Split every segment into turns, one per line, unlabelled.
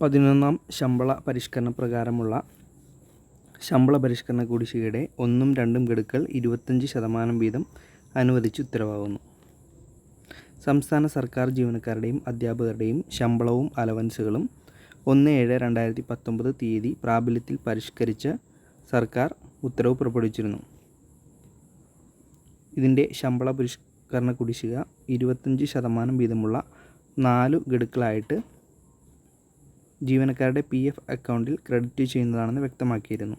പതിനൊന്നാം ശമ്പള പരിഷ്കരണ പ്രകാരമുള്ള ശമ്പള പരിഷ്കരണ കുടിശ്ശികയുടെ ഒന്നും രണ്ടും ഗഡുക്കൾ ഇരുപത്തഞ്ച് ശതമാനം വീതം അനുവദിച്ച് ഉത്തരവാകുന്നു. സംസ്ഥാന സർക്കാർ ജീവനക്കാരുടെയും അധ്യാപകരുടെയും ശമ്പളവും അലവൻസുകളും ഒന്ന് ഏഴ് രണ്ടായിരത്തി പത്തൊമ്പത് തീയതി പ്രാബല്യത്തിൽ പരിഷ്കരിച്ച സർക്കാർ ഉത്തരവ് പുറപ്പെടുവിച്ചിരുന്നു. ഇതിന്റെ ശമ്പള പരിഷ്കരണ കുടിശ്ശിക ഇരുപത്തഞ്ച് ശതമാനം വീതമുള്ള നാലു ഗഡുക്കളായിട്ട് ജീവനക്കാരുടെ പി എഫ് അക്കൗണ്ടിൽ ക്രെഡിറ്റ് ചെയ്യുന്നതാണെന്ന് വ്യക്തമാക്കിയിരുന്നു.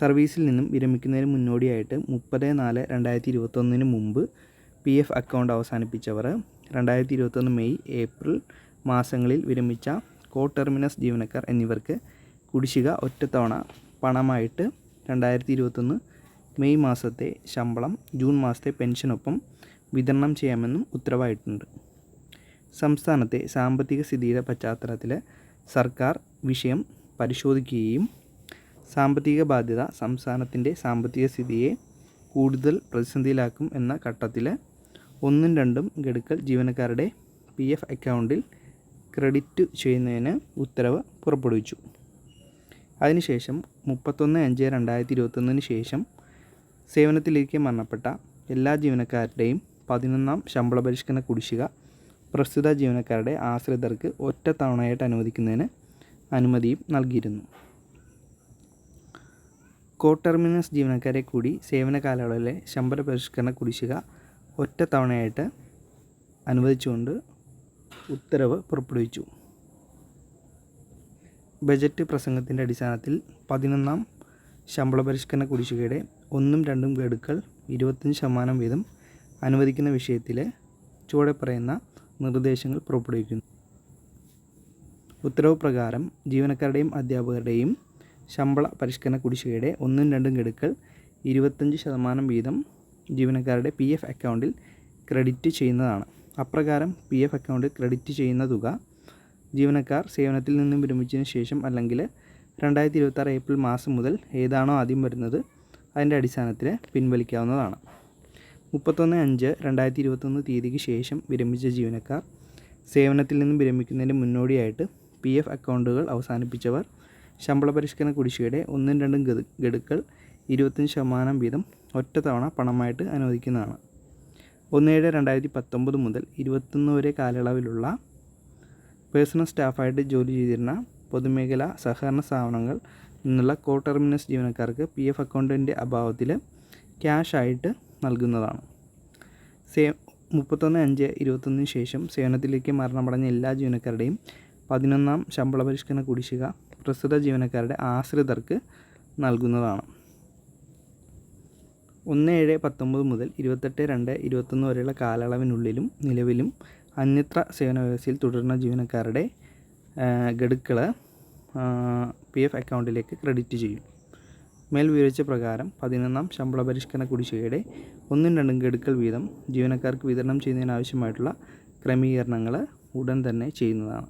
സർവീസിൽ നിന്നും വിരമിക്കുന്നതിന് മുന്നോടിയായിട്ട് മുപ്പത് നാല് രണ്ടായിരത്തി ഇരുപത്തൊന്നിന് മുമ്പ് പി എഫ് അക്കൗണ്ട് അവസാനിപ്പിച്ചവർ രണ്ടായിരത്തി ഇരുപത്തൊന്ന് മെയ് ഏപ്രിൽ മാസങ്ങളിൽ വിരമിച്ച കോ ടെർമിനസ് ജീവനക്കാർ എന്നിവർക്ക് കുടിശ്ശിക ഒറ്റത്തവണ പണമായിട്ട് രണ്ടായിരത്തി ഇരുപത്തൊന്ന് മെയ് മാസത്തെ ശമ്പളം ജൂൺ മാസത്തെ പെൻഷനൊപ്പം വിതരണം ചെയ്യാമെന്നും ഉത്തരവായിട്ടുണ്ട്. സംസ്ഥാനത്തെ സാമ്പത്തിക സ്ഥിതിയുടെ പശ്ചാത്തലത്തിൽ സർക്കാർ വിഷയം പരിശോധിക്കുകയും സാമ്പത്തിക ബാധ്യത സംസ്ഥാനത്തിന്റെ സാമ്പത്തിക സ്ഥിതിയെ കൂടുതൽ പ്രതിസന്ധിയിലാക്കും എന്ന ഘട്ടത്തിൽ ഒന്നും രണ്ടും ഗഡുക്കൽ ജീവനക്കാരുടെ പി എഫ് അക്കൗണ്ടിൽ ക്രെഡിറ്റ് ചെയ്യുന്നതിന് ഉത്തരവ് പുറപ്പെടുവിച്ചു. അതിനുശേഷം മുപ്പത്തൊന്ന് അഞ്ച് രണ്ടായിരത്തി ഇരുപത്തൊന്നിന് ശേഷം സേവനത്തിലേക്ക് മരണപ്പെട്ട എല്ലാ ജീവനക്കാരുടെയും പതിനൊന്നാം ശമ്പള പരിഷ്കരണ കുടിശ്ശിക പ്രസ്തുത ജീവനക്കാരുടെ ആശ്രിതർക്ക് ഒറ്റ തവണയായിട്ട് അനുവദിക്കുന്നതിന് അനുമതിയും നൽകിയിരുന്നു. കോ ടെർമിനസ് ജീവനക്കാരെ കൂടി സേവന കാലയളവിലെ ശമ്പള പരിഷ്കരണ കുടിശ്ശിക ഒറ്റ തവണയായിട്ട് അനുവദിച്ചുകൊണ്ട് ഉത്തരവ് പുറപ്പെടുവിച്ചു. ബജറ്റ് പ്രസംഗത്തിന്റെ അടിസ്ഥാനത്തിൽ പതിനൊന്നാം ശമ്പള പരിഷ്കരണ കുടിശ്ശികയുടെ ഒന്നും രണ്ടും ഗഡുക്കൾ ഇരുപത്തഞ്ച് ശതമാനം വീതം അനുവദിക്കുന്ന വിഷയത്തിൽ ചുവടെ പറയുന്ന നിർദ്ദേശങ്ങൾ പുറപ്പെടുവിക്കുന്നു. ഉത്തരവ് പ്രകാരം ജീവനക്കാരുടെയും അധ്യാപകരുടെയും ശമ്പള പരിഷ്കരണ കുടിശ്ശികയുടെ ഒന്നും രണ്ടും ഗഡുക്കൾ ഇരുപത്തഞ്ച് ശതമാനം വീതം ജീവനക്കാരുടെ പി എഫ് അക്കൗണ്ടിൽ ക്രെഡിറ്റ് ചെയ്യുന്നതാണ്. അപ്രകാരം പി എഫ് അക്കൗണ്ടിൽ ക്രെഡിറ്റ് ചെയ്യുന്ന തുക ജീവനക്കാർ സേവനത്തിൽ നിന്നും വിരമിച്ചതിന് ശേഷം അല്ലെങ്കിൽ രണ്ടായിരത്തി ഇരുപത്താറ് ഏപ്രിൽ മാസം മുതൽ ഏതാണോ ആദ്യം വരുന്നത് അതിന്റെ അടിസ്ഥാനത്തിൽ പിൻവലിക്കാവുന്നതാണ്. മുപ്പത്തൊന്ന് അഞ്ച് രണ്ടായിരത്തി ഇരുപത്തൊന്ന് തീയതിക്ക് ശേഷം വിരമിച്ച ജീവനക്കാർ സേവനത്തിൽ നിന്ന് വിരമിക്കുന്നതിന് മുന്നോടിയായിട്ട് പി എഫ് അക്കൗണ്ടുകൾ അവസാനിപ്പിച്ചവർ ശമ്പള പരിഷ്കരണ കുടിശ്ശികയുടെ ഒന്നും രണ്ടും ഗഡു ഗഡുക്കൾ ഇരുപത്തഞ്ച് ശതമാനം വീതം ഒറ്റത്തവണ തവണ പണമായിട്ട് അനുവദിക്കുന്നതാണ്. ഒന്ന് ഏഴ് രണ്ടായിരത്തി പത്തൊമ്പത് മുതൽ ഇരുപത്തൊന്ന് വരെ കാലയളവിലുള്ള പേഴ്സണൽ സ്റ്റാഫായിട്ട് ജോലി ചെയ്തിരുന്ന പൊതുമേഖലാ സഹകരണ സ്ഥാപനങ്ങൾ നിന്നുള്ള കോട്ടർമിനസ് ജീവനക്കാർക്ക് പി എഫ് അക്കൗണ്ടിന്റെ അഭാവത്തിൽ ക്യാഷ് ആയിട്ട് നൽകുന്നതാണ്. സേ മുപ്പത്തൊന്ന് അഞ്ച് ഇരുപത്തൊന്നിന് ശേഷം സേവനത്തിലേക്ക് മരണമടഞ്ഞ എല്ലാ ജീവനക്കാരുടെയും പതിനൊന്നാം ശമ്പള പരിഷ്കരണ കുടിശ്ശിക പ്രസ്തുത ജീവനക്കാരുടെ ആശ്രിതർക്ക് നൽകുന്നതാണ്. ഒന്ന് ഏഴ് പത്തൊമ്പത് മുതൽ ഇരുപത്തെട്ട് രണ്ട് ഇരുപത്തൊന്ന് വരെയുള്ള കാലയളവിനുള്ളിലും നിലവിലും അന്യത്ര സേവന വ്യവസ്ഥയിൽ തുടരുന്ന ജീവനക്കാരുടെ ഗഡുക്കൾ പി എഫ് അക്കൗണ്ടിലേക്ക് ക്രെഡിറ്റ് ചെയ്യും. മേൽ വിവരിച്ച പ്രകാരം പതിനൊന്നാം ശമ്പള പരിഷ്കരണ കുടിശ്ശികയുടെ ഒന്നും രണ്ടും ഗഡുക്കൾ വീതം ജീവനക്കാർക്ക് വിതരണം ചെയ്യുന്നതിനാവശ്യമായിട്ടുള്ള ക്രമീകരണങ്ങൾ ഉടൻ തന്നെ ചെയ്യുന്നതാണ്.